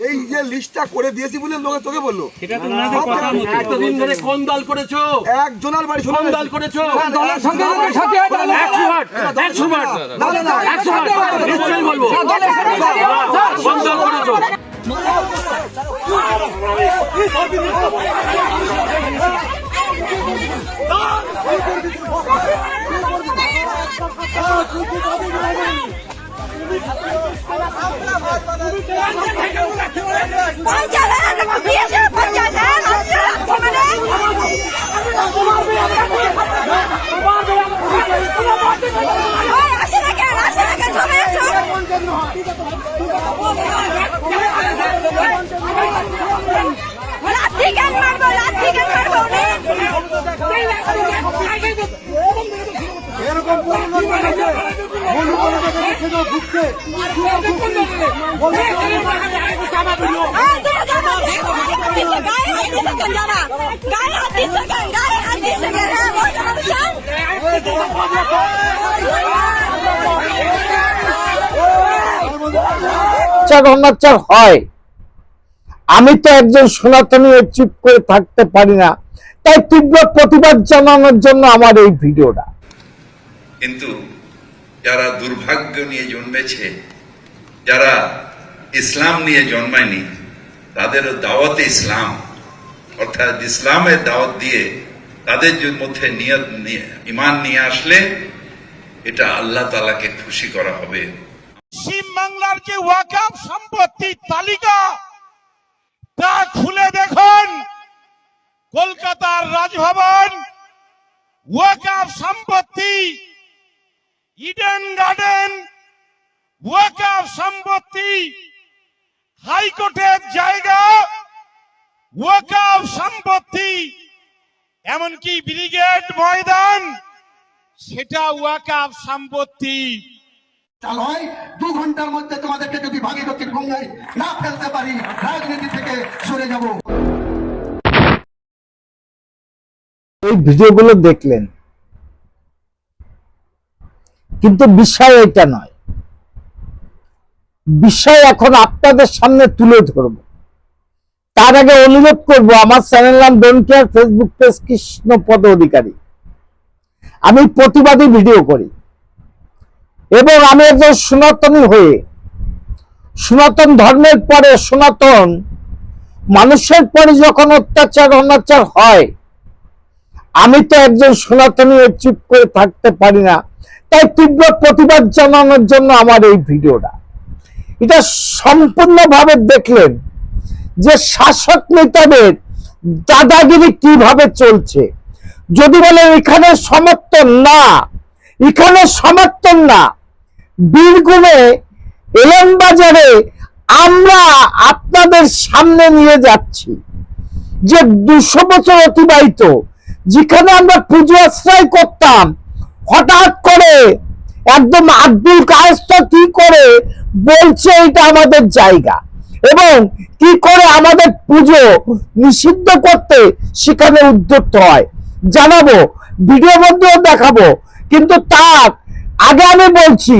এই যে লিস্টটা করে দিয়েছি বলে লোকে তোকে বলল। এটা তো ওনাদের কথা মতো। এতদিন ধরে কোন দল করেছ? একজনের বাড়ি কোন দল করেছ? দলের সঙ্গে আমাদের সাথে একশো বার একশো বার না না না একশো বার নিশ্চয়ই বলব। কোন দল করেছ? পঞ্চায়েত দিয়েছে বল জানো অনাচার হয় আমি তো একজন সনাতনী হয়ে চুপ করে থাকতে পারি না তাই তীব্র প্রতিবাদ জানানোর জন্য আমার এই ভিডিওটা কিন্তু যারা দুর্ভাগ্য নিয়ে জন্মেছে, যারা ইসলাম নিয়ে জন্মায়নি, তাদেরও দাওয়াতে ইসলাম। অর্থাৎ ইসলামের দাওয়াত দিয়ে তাদের মধ্যে নিয়ত নিয়ে ইমান নিয়ে আসলে এটা আল্লাহ তালাকে খুশি করা হবে। পশ্চিম বাংলার যে ওয়াকাফ সম্পত্তির তালিকা, তা খুলে দেখুন। কলকাতার রাজভবন ওয়াকাফ সম্পত্তি ইডেন গার্ডেন ওয়াকাফ সম্পত্তি হাইকোর্টের জায়গা ওয়াকাফ সম্পত্তি এমনকি ব্রিগেড ময়দান সেটা ওয়াকাফ সম্পত্তি চাল হয় দু ঘণ্টার মধ্যে তোমাদেরকে যদি ভাগীরথীর গঙ্গায় না ফেলতে পারি রাজনীতি থেকে সরে যাব। এই ভিডিওগুলো দেখলেন। কিন্তু বিষয় এটা নয়। বিষয় এখন আপনাদের সামনে তুলে ধরব। তার আগে অনুরোধ করব, আমার চ্যানেল নাম don't care Facebook page Krishna Pada Adhikari. আমি প্রতিবাদী ভিডিও করি। এবং আমি একজন সনাতনী হয়ে, সনাতন ধর্মের পরে সনাতন, মানুষের পরে যখন অত্যাচার, অনাচার হয়, আমি তো একজন সনাতনী চুপ করে থাকতে পারি না। তাই তীব্র প্রতিবাদ জানানোর জন্য আমার এই ভিডিওটা। এটা সম্পূর্ণভাবে দেখলেন যে শাসক নেতাদের দাদাগিরি কীভাবে চলছে। যদি বলে এখানে সমর্থন না, এখানে সমর্থন না বীরগুণে এলম বাজারে আমরা আপনাদের সামনে নিয়ে যাচ্ছি। যে দুশো বছর অতিবাহিত, যেখানে আমরা পুজো আশ্রয় করতাম হঠাৎ করে একদম আব্দুল কায়েস্তা কি করে বলছে এটা আমাদের জায়গা এবং কি করে আমাদের পুজো নিষিদ্ধ করতে সেখানে উদ্যত হয় জানাব ভিডিও মধ্যেও দেখাবো। কিন্তু তার আগে আমি বলছি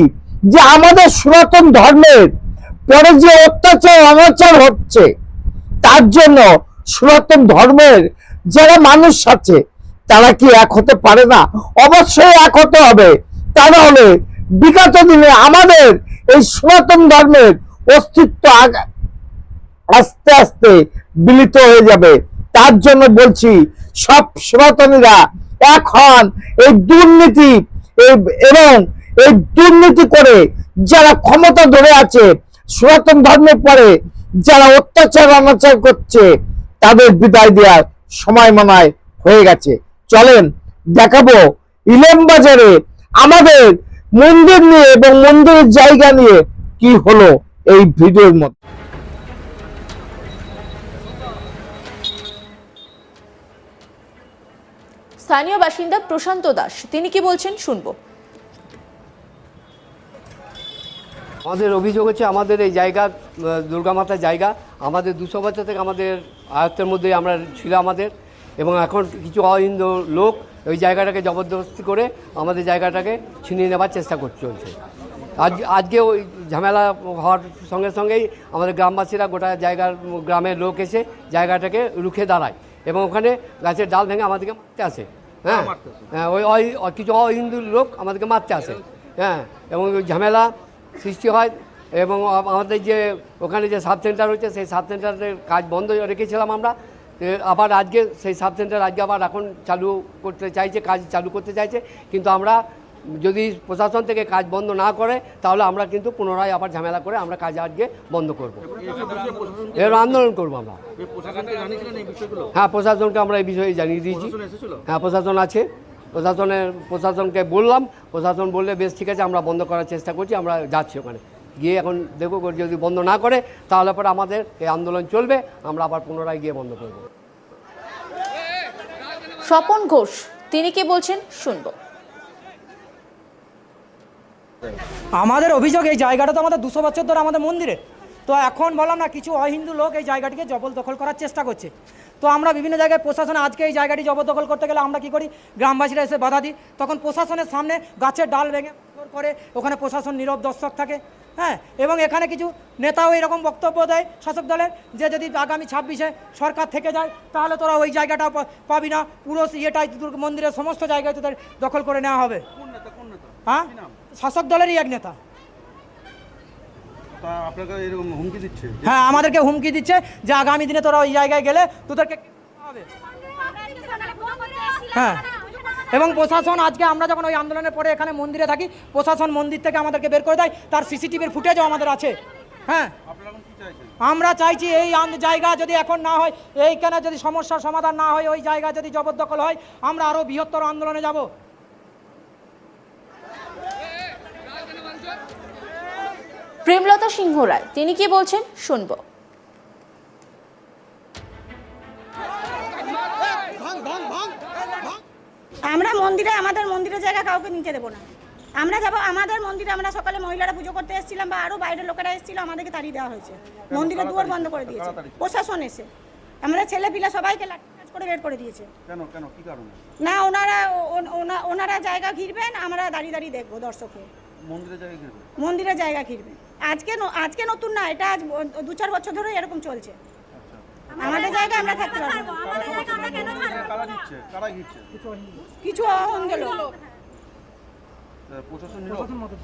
যে আমাদের সনাতন ধর্মের পরে যে অত্যাচার, অনাচার হচ্ছে, তার জন্য সনাতন ধর্মের যারা মানুষ আছে তারা কি এক হতে পারে না? অবশ্যই এক হতে হবে। তা নাহলে বিগত দিনে আমাদের এই সনাতন ধর্মের অস্তিত্ব আস্তে আস্তে বিলিত হয়ে যাবে। তার জন্য বলছি, সব সনাতনীরা এখন এই দুর্নীতি এবং এই দুর্নীতি করে যারা ক্ষমতা ধরে আছে, সনাতন ধর্মের পরে যারা অত্যাচার অনাচার করছে, তাদের বিদায় দেওয়ার সময় মনে হয়ে গেছে। চলেন দেখাবো। ইলেম বাজারে আমাদের মন্দির নিয়ে এবং মন্দিরের জায়গা নিয়ে কি হলো এই ভিডিওর মধ্যে। স্থানীয় বাসিন্দা প্রশান্ত দাস তিনি কি বলছেন শুনব। আমাদের অভিযোগ হচ্ছে আমাদের এই জায়গা দুর্গা মাতার জায়গা। আমাদের দুশো বছর থেকে আমাদের আয়ত্তের মধ্যে আমরা ছিল আমাদের। এবং এখন কিছু অহিন্দু লোক ওই জায়গাটাকে জবরদস্তি করে আমাদের জায়গাটাকে ছিনিয়ে নেবার চেষ্টা করতে চলছে। আজ আজকে ওই ঝামেলা হওয়ার সঙ্গে সঙ্গেই আমাদের গ্রামবাসীরা গোটা জায়গার গ্রামের লোক এসে জায়গাটাকে রুখে দাঁড়ায় এবং ওখানে গাছের ডাল ভেঙে আমাদেরকে মারতে আসে। হ্যাঁ? হ্যাঁ ওই অহি- কিছু অহিন্দু লোক আমাদেরকে মারতে আসে। হ্যাঁ এবং ওই ঝামেলা সৃষ্টি হয় এবং আমাদের যে ওখানে যে সাব সেন্টার হচ্ছে সেই সাব সেন্টারের কাজ বন্ধ রেখেছিলাম আমরা। আবার আজকে সেই সাব সেন্টার আজকে আবার এখন চালু করতে চাইছে, কাজ চালু করতে চাইছে। কিন্তু আমরা যদি প্রশাসন থেকে কাজ বন্ধ না করে, তাহলে আমরা কিন্তু পুনরায় আবার ঝামেলা করে আমরা কাজ আজকে বন্ধ করব। এর আন্দোলন করব আমরা। হ্যাঁ প্রশাসনকে আমরা এই বিষয়ে জানিয়ে দিয়েছি। হ্যাঁ প্রশাসন আছে। প্রশাসনের, প্রশাসনকে বললাম। প্রশাসন বললে, বেশ, ঠিক আছে, আমরা বন্ধ করার চেষ্টা করছি, আমরা যাচ্ছি ওখানে। গিয়ে এখন দেখব যদি বন্ধ না করে তাহলে পরে আমাদের এই আন্দোলন চলবে আমরা আবার পুনরায় গিয়ে বন্ধ করব। স্বপন ঘোষ তিনি কি বলছেন? শুনব। আমাদের অভিযোগ এই জায়গাটা তো আমাদের দুশো বছর ধরে আমাদের মন্দিরে। তো এখন বললাম না কিছু অহিন্দু লোক এই জায়গাটিকে জবরদখল করার চেষ্টা করছে। তো আমরা বিভিন্ন জায়গায় প্রশাসন আজকে এই জায়গাটি জবরদখল করতে গেলে আমরা কি করি? গ্রামবাসীরা এসে বাধা দিই। তখন প্রশাসনের সামনে গাছের ডাল ভেঙে করে ওখানে প্রশাসন নীরব দর্শক থাকে হ্যাঁ? এবং এখানে কিছু নেতাও এরকম বক্তব্য দেয় শাসক দলের যে যদি আগামী ছাব্বিশে সরকার থেকে যায় তাহলে তোরা ওই জায়গাটা পা- পাবি না। পুরো ইয়েটাই দুর্গা মন্দিরের সমস্ত জায়গায় তোদের দখল করে নেওয়া হবে। হ্যাঁ? শাসক দলেরই এক নেতা। তা আপনাকে এরকম হুমকি দিচ্ছে? হ্যাঁ আমাদেরকে হুমকি দিচ্ছে যে আগামী দিনে তোরা ওই জায়গায় গেলে তোদেরকে হবে? হ্যাঁ। এবং প্রশাসন, আজকে আমরা যখন ওই আন্দোলনের পরে এখানে মন্দিরে থাকি, প্রশাসন মন্দির থেকে আমাদেরকে বের করে দেয়। তার সিসিটিভির ফুটেজও আমাদের আছে। হ্যাঁ। আমরা চাইছি এই জায়গা যদি এখন না হয়, এইখানে যদি সমস্যার সমাধান না হয়, ওই জায়গা যদি জবরদখল হয়, আমরা আরও বৃহত্তর আন্দোলনে যাব। প্রেমলতা সিংহ রায়, তিনি কি বলছেন? শুনব। আমরা মন্দিরে আমাদের মন্দিরের জায়গা কাউকে নিতে দেবো না। আমরা যাব আমাদের মন্দিরে আমরা সকালে মহিলারা পুজো করতে এসেছিলাম বা আরও বাইরের লোকেরা এসেছিল আমাদেরকে তাড়িয়ে দেওয়া হয়েছে। মন্দিরের দুয়ার বন্ধ করে দিয়েছে। প্রশাসন এসে। আমরা ছেলে পিলা সবাইকে করে বের করে দিয়েছে। কেন কেন? কি কারণে? না ওনারা ওনারা জায়গা ঘিরবেন আমরা দাঁড়িয়ে দাঁড়িয়ে দেখব দর্শকে মন্দিরে জায়গায় ঘিরবে মন্দিরের জায়গা ঘিরবেন। আজকে আজকে নতুন না এটা আজ দু চার বছর ধরে এরকম চলছে। আমাদের জায়গা আমরা থাকতে পারব কারা ঘিরছে? কিছু প্রশাসন নীরব?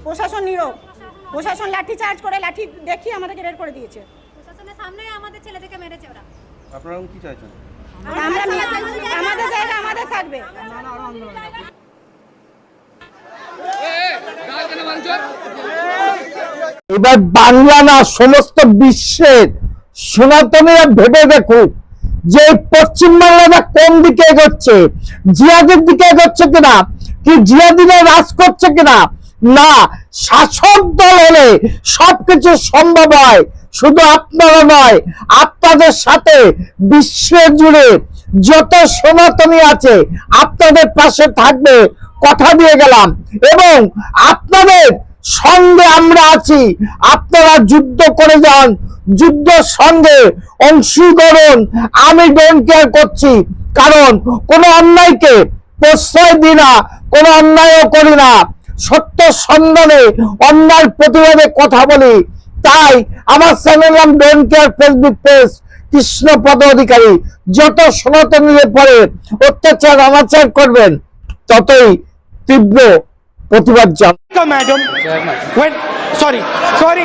প্রশাসন নীরব। প্রশাসন লাঠি চার্জ করে লাঠি দেখিয়ে আমাদেরকে বের করে দিয়েছে। প্রশাসনের সামনে আমাদের ছেলেদেরকে মেরেছে ওরা। আপনারা কি চাইছেন? আমরা আমাদের জায়গা আমাদের থাকবে। এবার বাংলা না সমস্ত বিশ্বের সনাতনীরা ভেবে দেখুক। যে পশ্চিমবাংলাটা কোন দিকে এগোচ্ছে? জিয়াদের দিকে এগোচ্ছে কিনা? কি জিয়াদিনে রাজ করছে কিনা? না, শাসক দল হলে সবকিছু সম্ভব হয়। শুধু আপনারা নয়, আপনাদের সাথে বিশ্ব জুড়ে যত সনাতনী আছে, আপনাদের পাশে থাকবে কথা দিয়ে গেলাম। এবং আপনাদের সঙ্গে আমরা আছি, আপনারা যুদ্ধ করে যান যুদ্ধ সঙ্গে অংশীকরণ আমি ডোন্ট কেয়ার করছি। কারণ কোন অন্যায়কে প্রশ্রয় দিই না কোনো অন্যায়ও করি না। সত্য সন্ধানে অন্যায় প্রতিবাদে কথা বলি। তাই আমার চ্যানেল নাম don't care Facebook page Krishnapada Adhikari. যত সনাতনীদের পরে অত্যাচার অনাচার করবেন ততই তীব্র প্রতিবাদ madam. When, sorry, sorry.